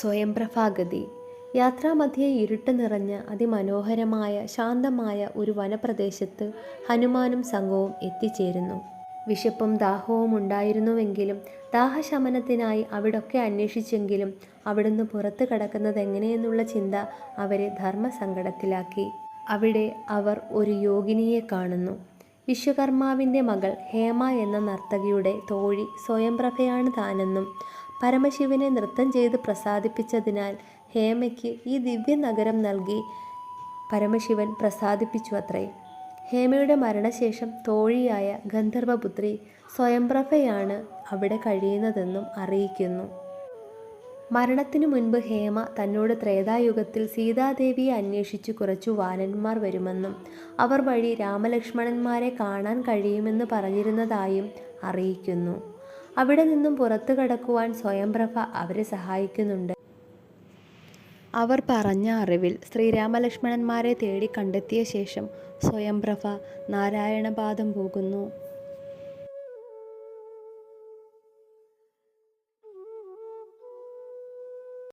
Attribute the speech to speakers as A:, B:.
A: സ്വയംപ്രഭാഗതി യാത്രാമധ്യേ ഇരുട്ട് നിറഞ്ഞ അതിമനോഹരമായ ശാന്തമായ ഒരു വനപ്രദേശത്ത് ഹനുമാനും സംഘവും എത്തിച്ചേരുന്നു. വിശപ്പും ദാഹവും ഉണ്ടായിരുന്നുവെങ്കിലും ദാഹശമനത്തിനായി അവിടൊക്കെ അന്വേഷിച്ചെങ്കിലും അവിടുന്ന് പുറത്തു കടക്കുന്നത് എങ്ങനെയെന്നുള്ള ചിന്ത അവരെ ധർമ്മസങ്കടത്തിലാക്കി. അവിടെ അവർ ഒരു യോഗിനിയെ കാണുന്നു. വിശ്വകർമാവിന്റെ മകൾ ഹേമ എന്ന നർത്തകിയുടെ തോഴി സ്വയംപ്രഭയാണ് താനെന്നും പരമശിവനെ നൃത്തം ചെയ്ത് പ്രസാദിപ്പിച്ചതിനാൽ ഹേമയ്ക്ക് ഈ ദിവ്യ നഗരം നൽകി പരമശിവൻ പ്രസാദിപ്പിച്ചു അത്രേ. ഹേമയുടെ മരണശേഷം തോഴിയായ ഗന്ധർവപുത്രി സ്വയംപ്രഭയാണ് അവിടെ കഴിയുന്നതെന്നും അറിയിക്കുന്നു. മരണത്തിനു മുൻപ് ഹേമ തന്നോട് ത്രേതായുഗത്തിൽ സീതാദേവിയെ അന്വേഷിച്ച് കുറച്ചു വാനന്മാർ വരുമെന്നും അവർ വഴി രാമലക്ഷ്മണന്മാരെ കാണാൻ കഴിയുമെന്ന് പറഞ്ഞിരുന്നതായും അറിയിക്കുന്നു. അവിടെ നിന്നും പുറത്തു കടക്കുവാൻ സ്വയംപ്രഭ അവരെ സഹായിക്കുന്നുണ്ട്. അവർ പറഞ്ഞ അറിവിൽ ശ്രീരാമലക്ഷ്മണന്മാരെ തേടി കണ്ടെത്തിയ ശേഷം സ്വയംപ്രഭ നാരായണപാദം പോകുന്നു.